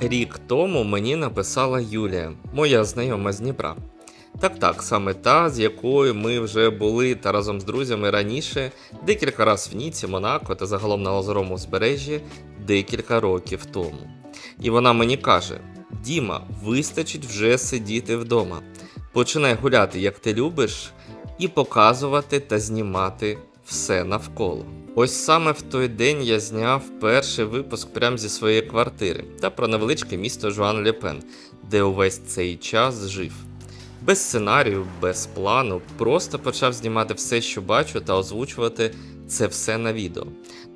Рік тому мені написала Юлія, моя знайома з Дніпра. Так, так, саме та, з якою ми вже були та разом з друзями раніше, декілька разів в Ніці, Монако та загалом на Лазурому узбережжі декілька років тому. І вона мені каже: Діма, вистачить вже сидіти вдома. Починай гуляти, як ти любиш, і показувати та знімати все навколо. Ось саме в той день я зняв перший випуск прямо зі своєї квартири та про невеличке місто Жуан Лепен, де увесь цей час жив. Без сценарію, без плану, просто почав знімати все, що бачу, та озвучувати це все на відео.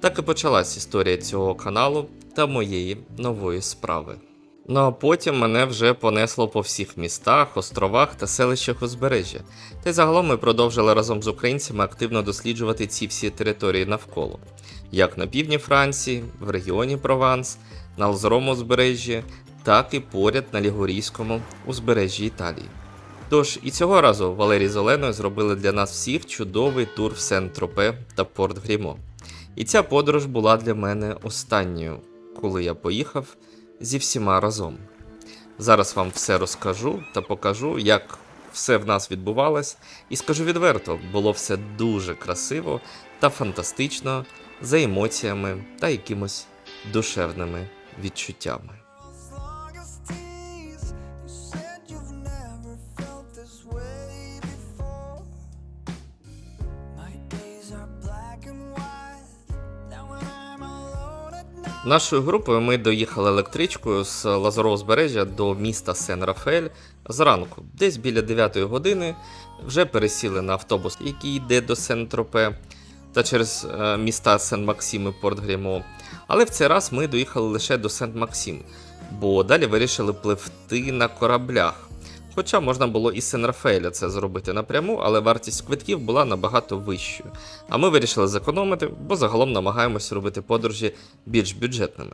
Так і почалась історія цього каналу та моєї нової справи. Ну а потім мене вже понесло по всіх містах, островах та селищах узбережжя. Та й загалом ми продовжили разом з українцями активно досліджувати ці всі території навколо, як на півдні Франції, в регіоні Прованс, на Лазурому узбережжі, так і поряд на Лігурійському узбережжі Італії. Тож і цього разу Валерій з Оленою зробили для нас всіх чудовий тур в Сен-Тропе та Порт Грімо. І ця подорож була для мене останньою, коли я поїхав зі всіма разом. Зараз вам все розкажу та покажу, як все в нас відбувалось, і скажу відверто, було все дуже красиво та фантастично, за емоціями та якимось душевними відчуттями. Нашою групою ми доїхали електричкою з Лазарового узбережжя до міста Сен-Рафаель зранку, десь біля 9 години. Вже пересіли на автобус, який йде до Сен-Тропе та через е, міста Сен-Максим і Порт Грімо. Але в цей раз ми доїхали лише до Сент-Максим, бо далі вирішили пливти на кораблях. Хоча можна було і Сен-Рафаеля це зробити напряму, але вартість квитків була набагато вищою. А ми вирішили зекономити, бо загалом намагаємося робити подорожі більш бюджетними.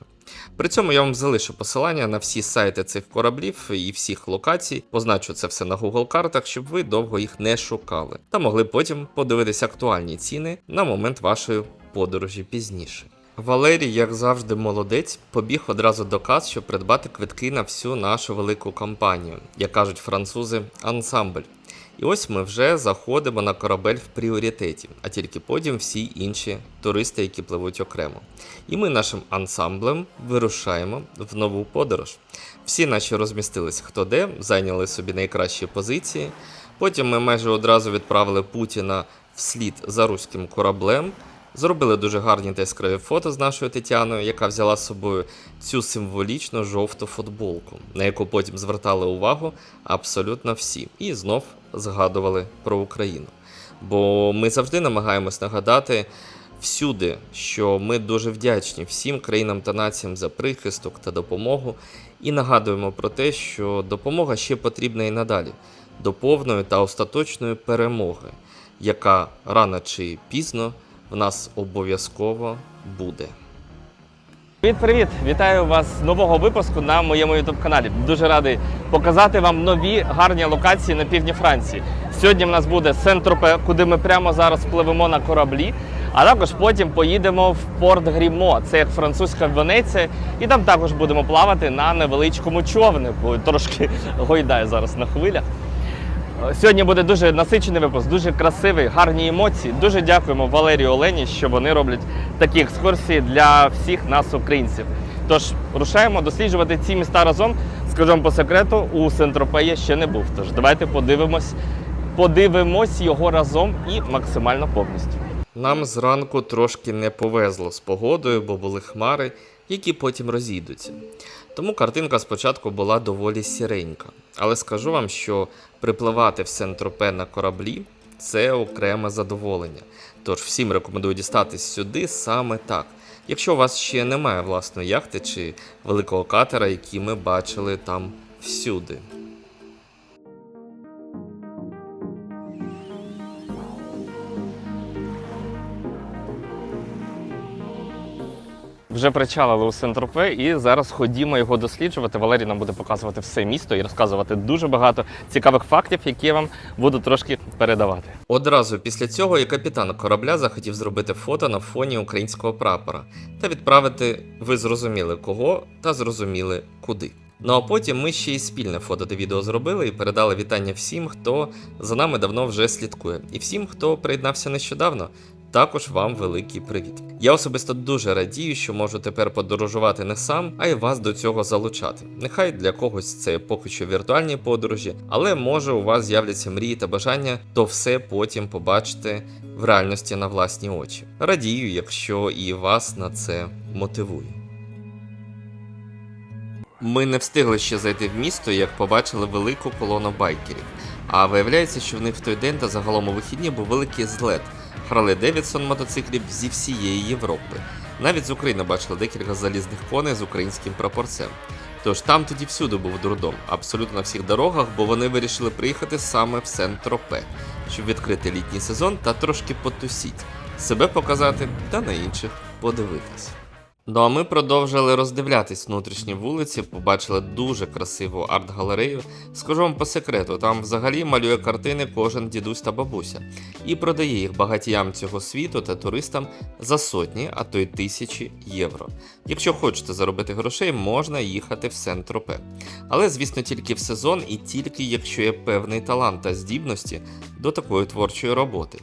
При цьому я вам залишу посилання на всі сайти цих кораблів і всіх локацій, позначу це все на Google картах, щоб ви довго їх не шукали, та могли потім подивитися актуальні ціни на момент вашої подорожі пізніше. Валерій, як завжди, молодець, побіг одразу до кас, щоб придбати квитки на всю нашу велику компанію, як кажуть французи, ансамбль. І ось ми вже заходимо на корабель в пріоритеті, а тільки потім всі інші туристи, які пливуть окремо. І ми нашим ансамблем вирушаємо в нову подорож. Всі наші розмістились хто де, зайняли собі найкращі позиції. Потім ми майже одразу відправили Путіна вслід за руським кораблем. Зробили дуже гарні та яскраві фото з нашою Тетяною, яка взяла з собою цю символічну жовту футболку, на яку потім звертали увагу абсолютно всі, і знов згадували про Україну. Бо ми завжди намагаємось нагадати всюди, що ми дуже вдячні всім країнам та націям за прихисток та допомогу, і нагадуємо про те, що допомога ще потрібна і надалі до повної та остаточної перемоги, яка рано чи пізно в нас обов'язково буде. Привіт, привіт! Вітаю вас з нового випуску на моєму youtube каналі. Дуже радий показати вам нові гарні локації на півдні Франції. Сьогодні в нас буде Сен-Тропе, куди ми прямо зараз пливемо на кораблі. А також потім поїдемо в Порт Грімо, це як французька Венеція, і там також будемо плавати на невеличкому човнику. Трошки гойдає зараз на хвилях. Сьогодні буде дуже насичений випуск, дуже красивий, гарні емоції. Дуже дякуємо Валерію Олені, що вони роблять такі екскурсії для всіх нас, українців. Тож рушаємо досліджувати ці міста разом. Скажу вам по секрету, у Сентропе ще не був. Тож давайте подивимось, подивимось його разом і максимально повністю. Нам зранку трошки не повезло з погодою, бо були хмари, які потім розійдуться. Тому картинка спочатку була доволі сіренька. Але скажу вам, що припливати в Сен-Тропе на кораблі це окреме задоволення. Тож всім рекомендую дістатись сюди саме так. Якщо у вас ще немає власної яхти чи великого катера, які ми бачили там всюди. Вже причалили у Сент-Тропе і зараз ходімо його досліджувати. Валерій нам буде показувати все місто і розказувати дуже багато цікавих фактів, які я вам буду трошки передавати. Одразу після цього і капітан корабля захотів зробити фото на фоні українського прапора та відправити ви зрозуміли кого та зрозуміли куди. Ну а потім ми ще й спільне фото та відео зробили і передали вітання всім, хто за нами давно вже слідкує, і всім, хто приєднався нещодавно. Також вам великий привіт. Я особисто дуже радію, що можу тепер подорожувати не сам, а й вас до цього залучати. Нехай для когось це поки що віртуальні подорожі, але може у вас з'являться мрії та бажання, то все потім побачите в реальності на власні очі. Радію, якщо і вас на це мотивує. Ми не встигли ще зайти в місто, як побачили велику колону байкерів. А виявляється, що в них в той день та загалом у вихідні був великий злет. Храли Девідсон мотоциклів зі всієї Європи. Навіть з України бачили декілька залізних коней з українським прапорцем. Тож там тоді всюди був дурдом, абсолютно на всіх дорогах, бо вони вирішили приїхати саме в Сент-Тропе, щоб відкрити літній сезон та трошки потусіть, себе показати та на інших подивитись. Ну а ми продовжили роздивлятись внутрішні вулиці, побачили дуже красиву арт-галерею. Скажу вам по секрету, там взагалі малює картини кожен дідусь та бабуся і продає їх багатіям цього світу та туристам за сотні, а то й тисячі євро. Якщо хочете заробити грошей, можна їхати в Сент-Тропе. Але, звісно, тільки в сезон і тільки якщо є певний талант та здібності до такої творчої роботи.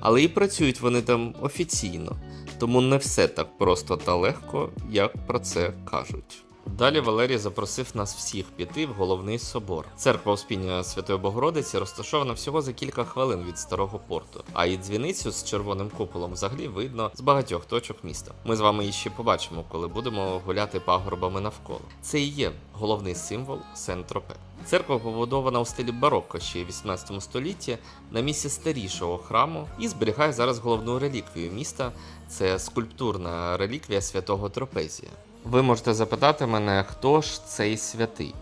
Але і працюють вони там офіційно тому не все так просто та легко, як про це кажуть. Далі Валерій запросив нас всіх піти в головний собор. Церква Успіння Святої Богородиці розташована всього за кілька хвилин від старого порту, а і дзвіницю з червоним куполом взагалі видно з багатьох точок міста. Ми з вами її ще побачимо, коли будемо гуляти пагорбами навколо. Це і є головний символ Сент-Тропе. Церква побудована у стилі барокко ще й 18 столітті на місці старішого храму і зберігає зараз головну реліквію міста. Це скульптурна реліквія святого Тропезія. Ви можете запитати мене, хто ж цей святий?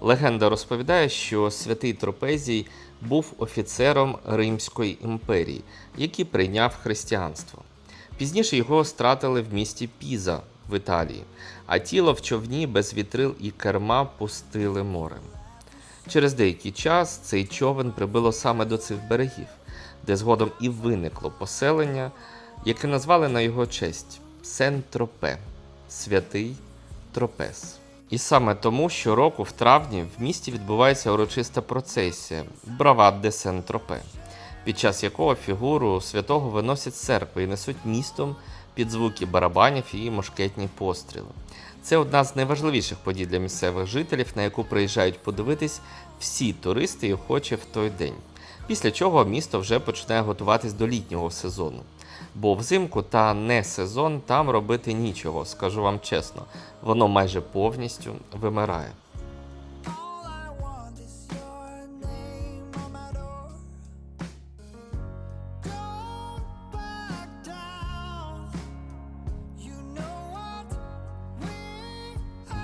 Легенда розповідає, що святий Тропезій був офіцером Римської імперії, який прийняв християнство. Пізніше його стратили в місті Піза в Італії, а тіло в човні без вітрил і керма пустили морем. Через деякий час цей човен прибило саме до цих берегів, де згодом і виникло поселення, яке назвали на його честь Сен-Тропе, святий Тропес. І саме тому щороку в травні в місті відбувається урочиста процесія Брават де Сен-Тропе, під час якого фігуру святого виносять з церкви і несуть містом під звуки барабанів і мушкетні постріли. Це одна з найважливіших подій для місцевих жителів, на яку приїжджають подивитись всі туристи і охочі в той день. Після чого місто вже починає готуватись до літнього сезону. Бо взимку та не сезон там робити нічого, скажу вам чесно, воно майже повністю вимирає.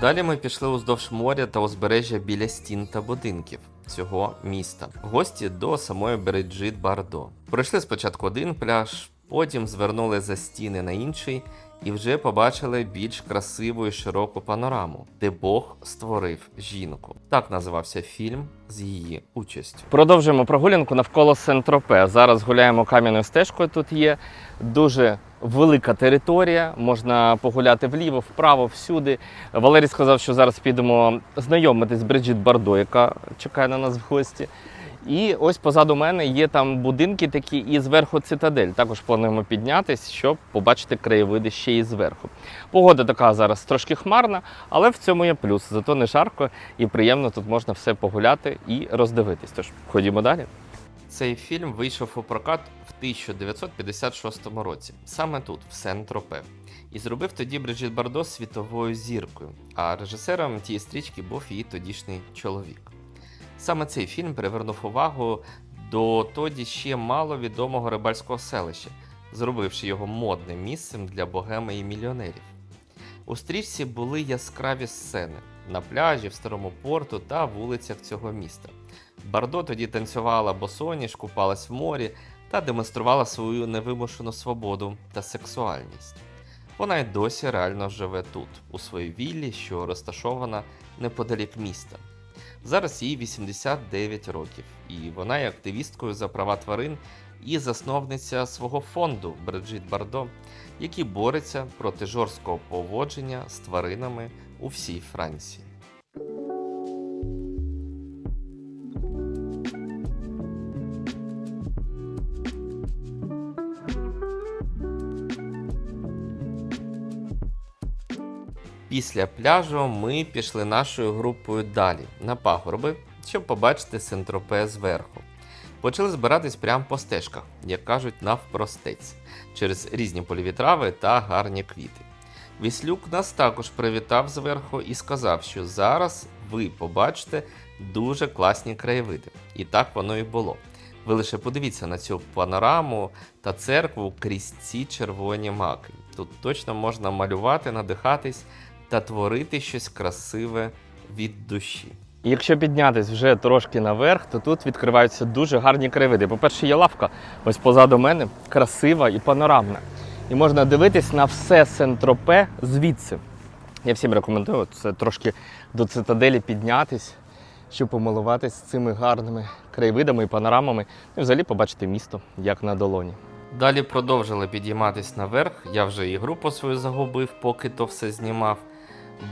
Далі ми пішли уздовж моря та узбережжя біля стін та будинків цього міста. Гості до самої Береджит Бардо. Пройшли спочатку один пляж, потім звернули за стіни на інший і вже побачили більш красиву і широку панораму, де Бог створив жінку. Так називався фільм з її участю. Продовжуємо прогулянку навколо Сент-Тропе. Зараз гуляємо кам'яною стежкою. Тут є дуже велика територія. Можна погуляти вліво, вправо, всюди. Валерій сказав, що зараз підемо знайомитись з Бриджит Бардо, яка чекає на нас в гості. І ось позаду мене є там будинки такі і зверху цитадель. Також плануємо піднятись, щоб побачити краєвиди ще і зверху. Погода така зараз трошки хмарна, але в цьому є плюс. Зато не жарко і приємно тут можна все погуляти і роздивитись. Тож ходімо далі. Цей фільм вийшов у прокат в 1956 році, саме тут, в Сен-Тропе. І зробив тоді Бриджит Бардо світовою зіркою, а режисером тієї стрічки був її тодішній чоловік. Саме цей фільм привернув увагу до тоді ще мало відомого рибальського селища, зробивши його модним місцем для богеми і мільйонерів. У стрічці були яскраві сцени на пляжі, в старому порту та вулицях цього міста. Бардо тоді танцювала босоніж, купалась в морі та демонструвала свою невимушену свободу та сексуальність. Вона й досі реально живе тут, у своїй віллі, що розташована неподалік міста. Зараз їй 89 років, і вона є активісткою за права тварин і засновниця свого фонду Бриджит Бардо, який бореться проти жорсткого поводження з тваринами у всій Франції. Після пляжу ми пішли нашою групою далі на пагорби, щоб побачити Сентропе зверху. Почали збиратись прямо по стежках, як кажуть, навпростець, через різні польові трави та гарні квіти. Віслюк нас також привітав зверху і сказав, що зараз ви побачите дуже класні краєвиди. І так воно і було. Ви лише подивіться на цю панораму та церкву крізь ці червоні маки. Тут точно можна малювати, надихатись та творити щось красиве від душі. І Якщо піднятись вже трошки наверх, то тут відкриваються дуже гарні краєвиди. По-перше, є лавка ось позаду мене, красива і панорамна. І можна дивитись на все Сентропе звідси. Я всім рекомендую це трошки до цитаделі піднятись, щоб помилуватись цими гарними краєвидами і панорамами, і взагалі побачити місто як на долоні. Далі продовжили підійматись наверх. Я вже і групу свою загубив, поки то все знімав.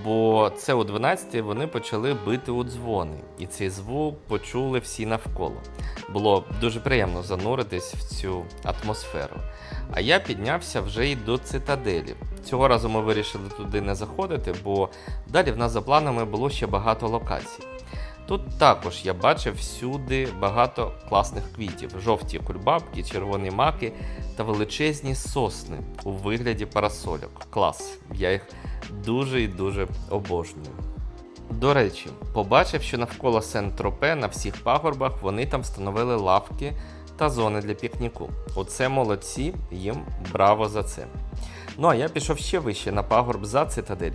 Бо це о 12 вони почали бити у дзвони, і цей звук почули всі навколо. Було дуже приємно зануритись в цю атмосферу. А я піднявся вже й до цитаделі. Цього разу ми вирішили туди не заходити, бо далі в нас за планами було ще багато локацій. Тут також я бачив всюди багато класних квітів: жовті кульбабки, червоні маки та величезні сосни у вигляді парасольок. Клас! Я їх дуже і дуже обожнюю. До речі, побачив, що навколо Сент-Тропе на всіх пагорбах вони там встановили лавки та зони для пікніку. Оце молодці, їм браво за це. Ну а я пішов ще вище на пагорб за цитадель,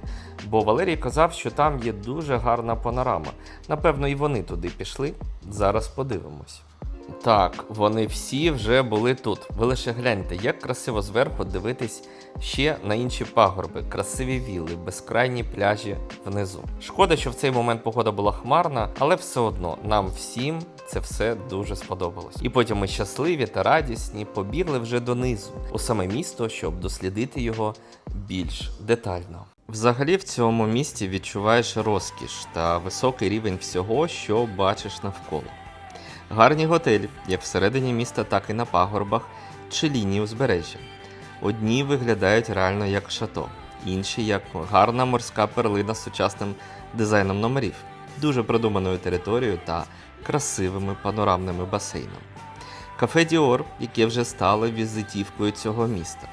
бо Валерій казав, що там є дуже гарна панорама. Напевно, і вони туди пішли. Зараз подивимось. Так, вони всі вже були тут. Ви лише гляньте, як красиво зверху дивитись ще на інші пагорби, красиві віли, безкрайні пляжі внизу. Шкода, що в цей момент погода була хмарна, але все одно нам всім це все дуже сподобалось. І потім ми щасливі та радісні побігли вже донизу, у саме місто, щоб дослідити його більш детально. Взагалі в цьому місті відчуваєш розкіш та високий рівень всього, що бачиш навколо. Гарні готелі, як всередині міста, так і на пагорбах чи лінії узбережжя. Одні виглядають реально як шато, інші як гарна морська перлина з сучасним дизайном номерів, дуже продуманою територією та красивими панорамними басейнами. Кафе Діор, яке вже стало візитівкою цього міста.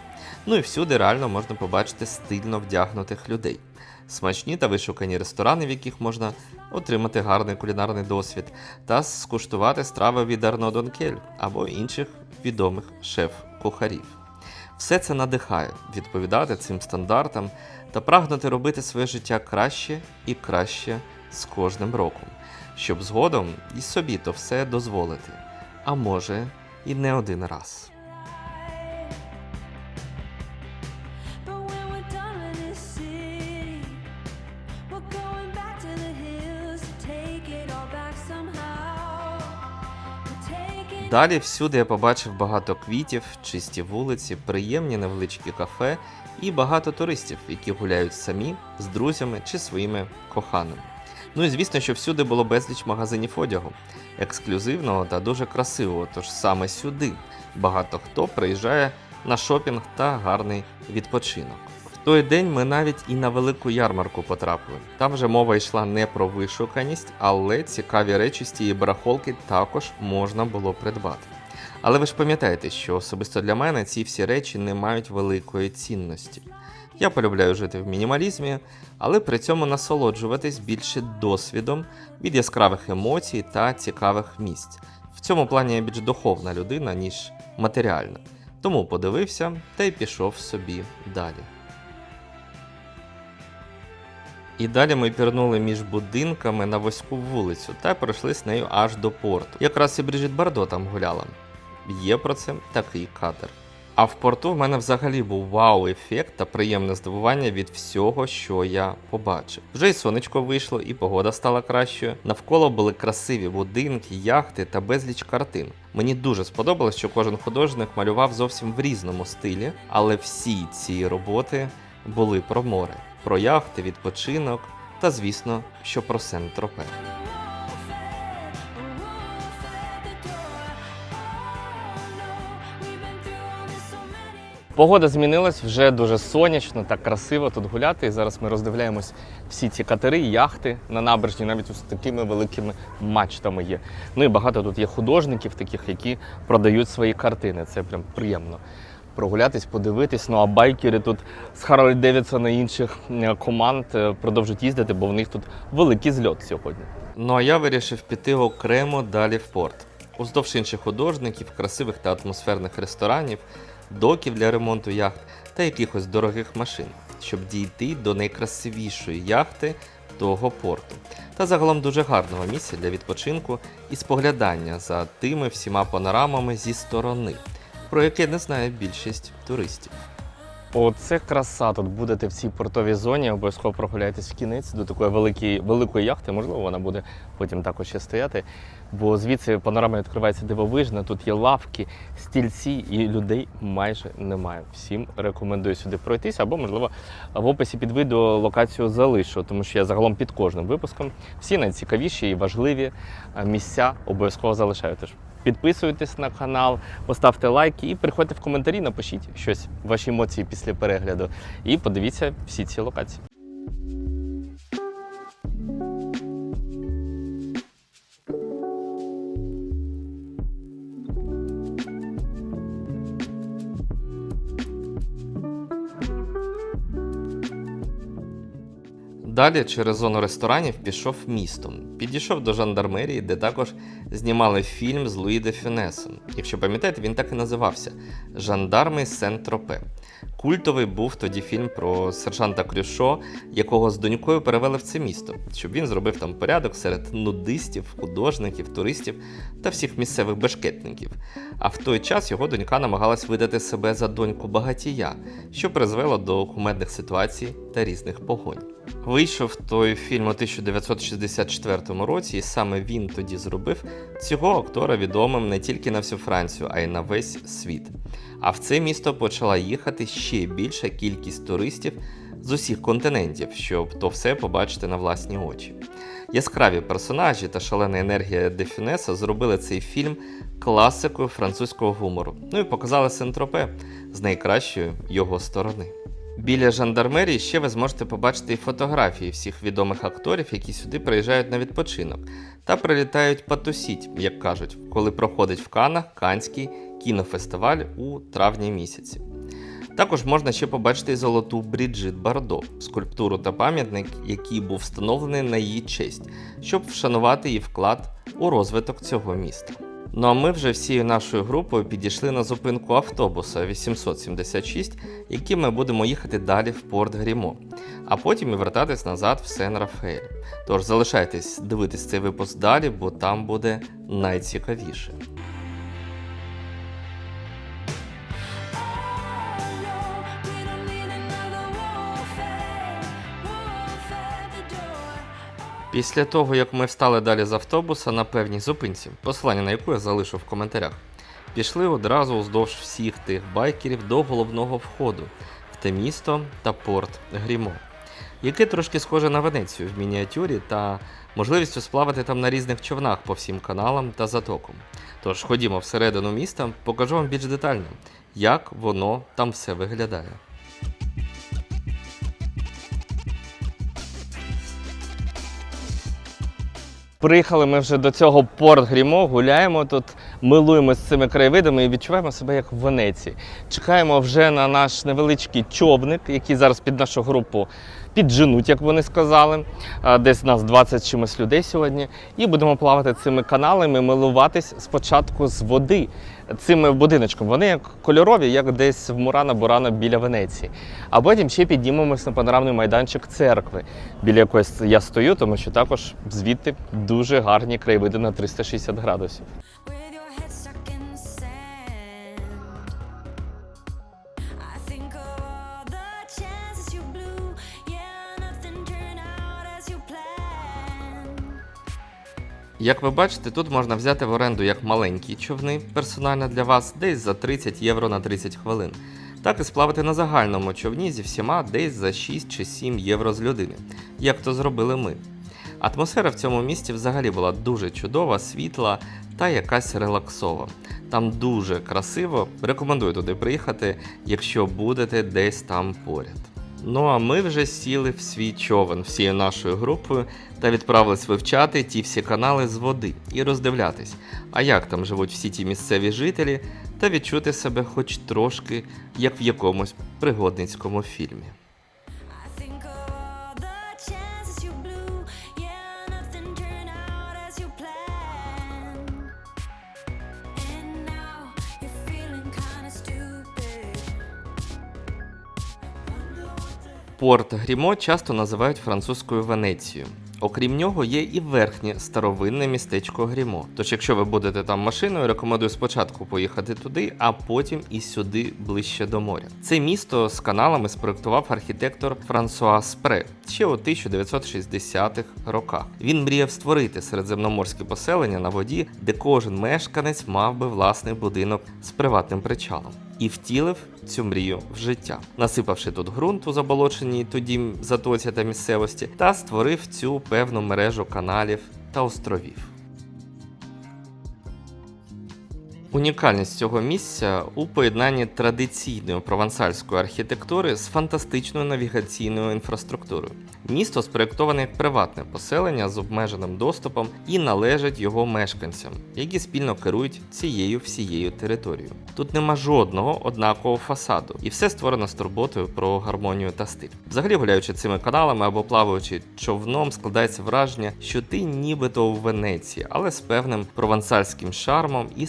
Ну і всюди реально можна побачити стильно вдягнутих людей. Смачні та вишукані ресторани, в яких можна отримати гарний кулінарний досвід та скуштувати страви від Арно Донкель або інших відомих шеф-кухарів. Все це надихає відповідати цим стандартам та прагнути робити своє життя краще і краще з кожним роком, щоб згодом і собі то все дозволити, а може і не один раз. Далі всюди я побачив багато квітів, чисті вулиці, приємні невеличкі кафе і багато туристів, які гуляють самі з друзями чи своїми коханими. Ну і звісно, що всюди було безліч магазинів одягу, ексклюзивного та дуже красивого. Тож саме сюди багато хто приїжджає на шопінг та гарний відпочинок. В той день ми навіть і на велику ярмарку потрапили. Там вже мова йшла не про вишуканість, але цікаві речі з тієї барахолки також можна було придбати. Але ви ж пам'ятаєте, що особисто для мене ці всі речі не мають великої цінності. Я полюбляю жити в мінімалізмі, але при цьому насолоджуватись більше досвідом від яскравих емоцій та цікавих місць. В цьому плані я більш духовна людина, ніж матеріальна. Тому подивився та й пішов собі далі. І далі ми пірнули між будинками на вузьку вулицю та пройшли з нею аж до порту. Якраз і Брижит Бардо там гуляла. Є про це такий кадр. А в порту в мене взагалі був вау-ефект та приємне здивування від всього, що я побачив. Вже й сонечко вийшло, і погода стала кращою. Навколо були красиві будинки, яхти та безліч картин. Мені дуже сподобалось, що кожен художник малював зовсім в різному стилі, але всі ці роботи були про море, про яхти, відпочинок та, звісно, що про Сен-Тропе. Погода змінилась, вже дуже сонячно, так красиво тут гуляти. І зараз ми роздивляємось всі ці катери, яхти на набережні, навіть з такими великими мачтами є. Ну і багато тут є художників, таких, які продають свої картини. Це прям приємно. Прогулятись, подивитись. Ну а байкери тут з Харлі Девідсона і інших команд е, продовжують їздити, бо в них тут великий зльот сьогодні. Ну а я вирішив піти окремо далі в порт. Уздовж інших художників, красивих та атмосферних ресторанів, доків для ремонту яхт та якихось дорогих машин, щоб дійти до найкрасивішої яхти того порту. Та загалом дуже гарного місця для відпочинку і споглядання за тими всіма панорамами зі сторони, про яке не знає більшість туристів. Оце краса. Тут будете в цій портовій зоні. Обов'язково прогуляйтесь в кінець до такої великої, великої яхти. Можливо, вона буде потім також ще стояти. Бо звідси панорама відкривається дивовижна. Тут є лавки, стільці, і людей майже немає. Всім рекомендую сюди пройтись, або, можливо, в описі під відео локацію залишу, тому що я загалом під кожним випуском всі найцікавіші і важливі е, місця обов'язково залишаю. Тож Підписуйтесь на канал, поставте лайки і приходьте в коментарі, напишіть щось, ваші емоції після перегляду. І подивіться всі ці локації. Далі через зону ресторанів пішов містом. Підійшов до жандармерії, де також знімали фільм з Луї де Фюнесом. Якщо пам'ятаєте, він так і називався Жандарми Сен-Тропе. Культовий був тоді фільм про сержанта Крюшо, якого з донькою перевели в це місто, щоб він зробив там порядок серед нудистів, художників, туристів та всіх місцевих бешкетників. А в той час його донька намагалась видати себе за доньку багатія, що призвело до кумедних ситуацій та різних погонь. Вийшов той фільм у 1964 році, і саме він тоді зробив цього актора відомим не тільки на всю Францію, а й на весь світ. А в це місто почала їхати ще більша кількість туристів з усіх континентів, щоб то все побачити на власні очі. Яскраві персонажі та шалена енергія Дефінеса зробили цей фільм класикою французького гумору. Ну і показали Сентропе з найкращої його сторони. Біля жандармерії ще ви зможете побачити і фотографії всіх відомих акторів, які сюди приїжджають на відпочинок, та прилітають потусіть, як кажуть, коли проходить в Канах Канський кінофестиваль у травні місяці. Також можна ще побачити і золоту Бріджит Бардо, скульптуру та пам'ятник, який був встановлений на її честь, щоб вшанувати її вклад у розвиток цього міста. Ну а ми вже всією нашою групою підійшли на зупинку автобуса 876, яким ми будемо їхати далі в порт Грімо, а потім і вертатись назад в Сен-Рафаель. Тож залишайтесь дивитись цей випуск далі, бо там буде найцікавіше. Після того, як ми встали далі з автобуса на певній зупинці, посилання на яку я залишу в коментарях, пішли одразу уздовж всіх тих байкерів до головного входу в те місто та порт Грімо, яке трошки схоже на Венецію в мініатюрі та можливістю сплавати там на різних човнах по всім каналам та затокам. Тож ходімо всередину міста, покажу вам більш детально, як воно там все виглядає. Приїхали ми вже до цього порт Грімо, гуляємо тут, милуємося цими краєвидами і відчуваємо себе як в Венеції. Чекаємо вже на наш невеличкий човник, який зараз під нашу групу підженуть, як вони сказали. Десь нас 20 чимось людей сьогодні. І будемо плавати цими каналами, милуватись спочатку з води цими будиночком. Вони як кольорові, як десь в Мурана Бурана біля Венеції. А потім ще піднімемось на панорамний майданчик церкви, біля якої я стою, тому що також звідти дуже гарні краєвиди на 360 градусів. Як ви бачите, тут можна взяти в оренду як маленькі човни, персонально для вас, десь за 30 євро на 30 хвилин, так і сплавати на загальному човні зі всіма десь за 6 чи 7 євро з людини, як то зробили ми. Атмосфера в цьому місті взагалі була дуже чудова, світла та якась релаксова. Там дуже красиво. Рекомендую туди приїхати, якщо будете десь там поряд. Ну а ми вже сіли в свій човен всією нашою групою та відправились вивчати ті всі канали з води і роздивлятись, а як там живуть всі ті місцеві жителі, та відчути себе хоч трошки, як в якомусь пригодницькому фільмі. Порт Грімо часто називають французькою Венецією. Окрім нього, є і верхнє старовинне містечко Грімо. Тож, якщо ви будете там машиною, рекомендую спочатку поїхати туди, а потім і сюди ближче до моря. Це місто з каналами спроектував архітектор Франсуа Спре ще у 1960-х роках. Він мріяв створити середземноморське поселення на воді, де кожен мешканець мав би власний будинок з приватним причалом. І втілив цю мрію в життя, насипавши тут ґрунт у заболоченій тоді затоці та місцевості, та створив цю певну мережу каналів та островів. Унікальність цього місця у поєднанні традиційної провансальської архітектури з фантастичною навігаційною інфраструктурою. Місто спроєктоване як приватне поселення з обмеженим доступом і належить його мешканцям, які спільно керують цією всією територією. Тут нема жодного однакового фасаду, і все створено з турботою про гармонію та стиль. Взагалі, гуляючи цими каналами або плаваючи човном, складається враження, що ти нібито у Венеції, але з певним провансальським шармом і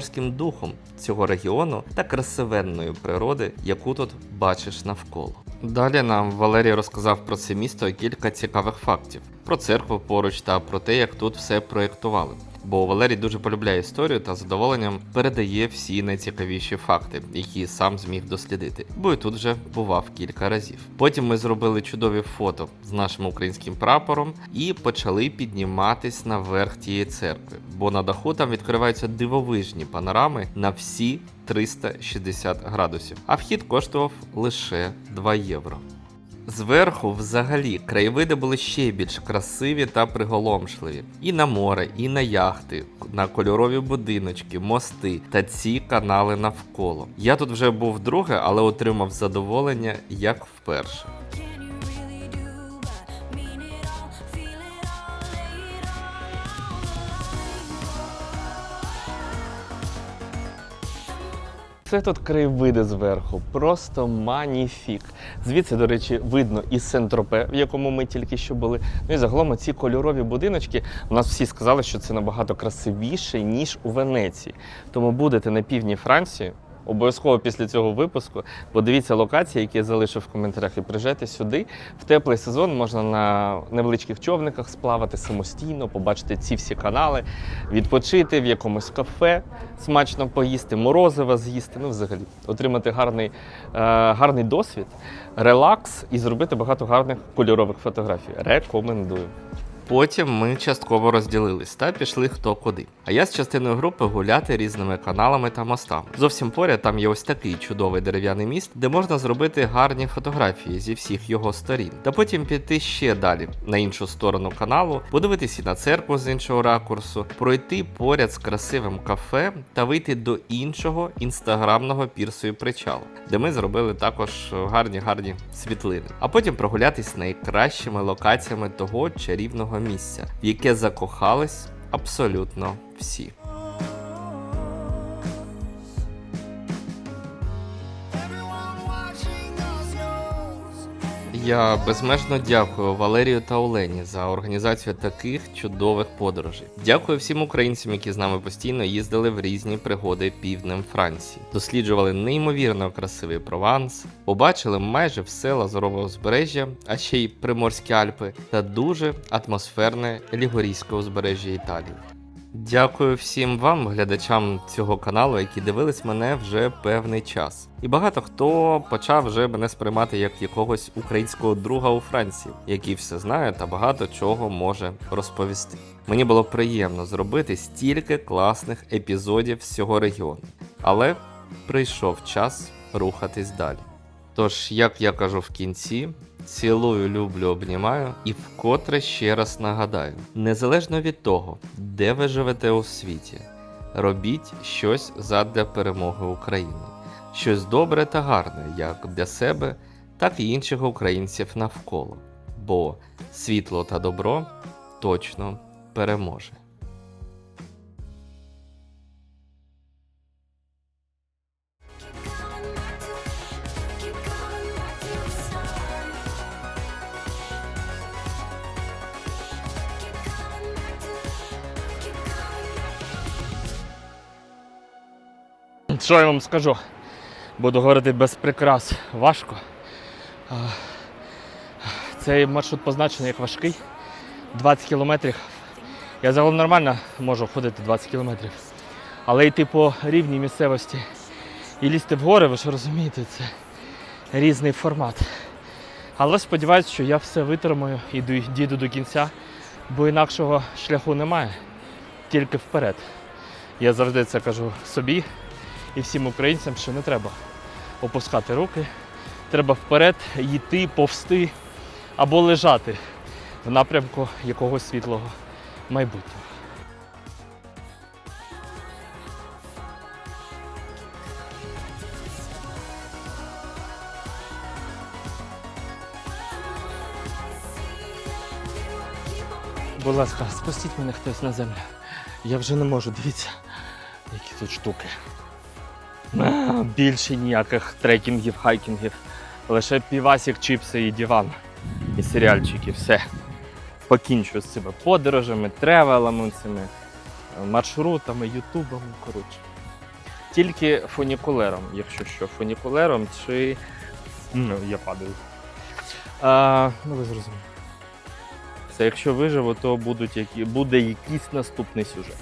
середземноморським духом цього регіону та красивенної природи, яку тут бачиш навколо. Далі нам Валерій розказав про це місто кілька цікавих фактів про церкву поруч та про те, як тут все проєктували. Бо Валерій дуже полюбляє історію та задоволенням передає всі найцікавіші факти, які сам зміг дослідити, бо і тут вже бував кілька разів. Потім ми зробили чудові фото з нашим українським прапором і почали підніматись наверх тієї церкви, бо на даху там відкриваються дивовижні панорами на всі 360 градусів, а вхід коштував лише 2 євро. Зверху, взагалі, краєвиди були ще більш красиві та приголомшливі. І на море, і на яхти, на кольорові будиночки, мости та ці канали навколо. Я тут вже був вдруге, але отримав задоволення як вперше. Це тут краєвиди зверху, просто маніфік. Звідси, до речі, видно і Сентропе, в якому ми тільки що були. Ну і загалом ці кольорові будиночки. У нас всі сказали, що це набагато красивіше, ніж у Венеції. Тому будете на півдні Франції. Обов'язково після цього випуску подивіться локації, які я залишив в коментарях, і приїжджайте сюди. В теплий сезон можна на невеличких човниках сплавати самостійно, побачити ці всі канали, відпочити в якомусь кафе, смачно поїсти, морозива з'їсти. Ну, взагалі, отримати гарний, е, гарний досвід, релакс і зробити багато гарних кольорових фотографій. Рекомендую. Потім ми частково розділились та пішли хто куди. А я з частиною групи гуляти різними каналами та мостами. Зовсім поряд там є ось такий чудовий дерев'яний міст, де можна зробити гарні фотографії зі всіх його сторін. Та потім піти ще далі на іншу сторону каналу, подивитися на церкву з іншого ракурсу, пройти поряд з красивим кафе та вийти до іншого інстаграмного пірсу і причалу, де ми зробили також гарні гарні світлини. А потім прогулятись найкращими локаціями того чарівного місця, в яке закохались абсолютно всі. Я безмежно дякую Валерію та Олені за організацію таких чудових подорожей. Дякую всім українцям, які з нами постійно їздили в різні пригоди півднем Франції, досліджували неймовірно красивий Прованс, побачили майже все лазурове узбережжя, а ще й Приморські Альпи та дуже атмосферне Лігорійське узбережжя Італії. Дякую всім вам, глядачам цього каналу, які дивились мене вже певний час. І багато хто почав вже мене сприймати як якогось українського друга у Франції, який все знає та багато чого може розповісти. Мені було приємно зробити стільки класних епізодів з цього регіону, але прийшов час рухатись далі. Тож, як я кажу в кінці, цілую, люблю, обнімаю і вкотре ще раз нагадаю: незалежно від того, де ви живете у світі, робіть щось задля перемоги України, щось добре та гарне, як для себе, так і інших українців навколо. Бо світло та добро точно переможе. Що я вам скажу? Буду говорити без прикрас. Важко. Цей маршрут позначений як важкий. 20 кілометрів. Я загалом нормально можу ходити 20 кілометрів. Але йти по рівній місцевості і лізти в гори, ви ж розумієте, це різний формат. Але сподіваюся, що я все витримаю і дій- дійду до кінця, бо інакшого шляху немає, тільки вперед. Я завжди це кажу собі і всім українцям, що не треба опускати руки, треба вперед йти, повсти або лежати в напрямку якогось світлого майбутнього. Будь ласка, спустіть мене хтось на землю. Я вже не можу, дивіться, які тут штуки. А, Більше ніяких трекінгів, хайкінгів. Лише півасік, чіпси і диван. І серіальчики, все. Покінчу з цими подорожами, тревелами, цими е, маршрутами, ютубами, коротше. Тільки фунікулером, якщо що, фунікулером чи. Ну, я падаю. А, ну, ви зрозуміли. Це якщо виживу, то будуть які... буде якийсь наступний сюжет.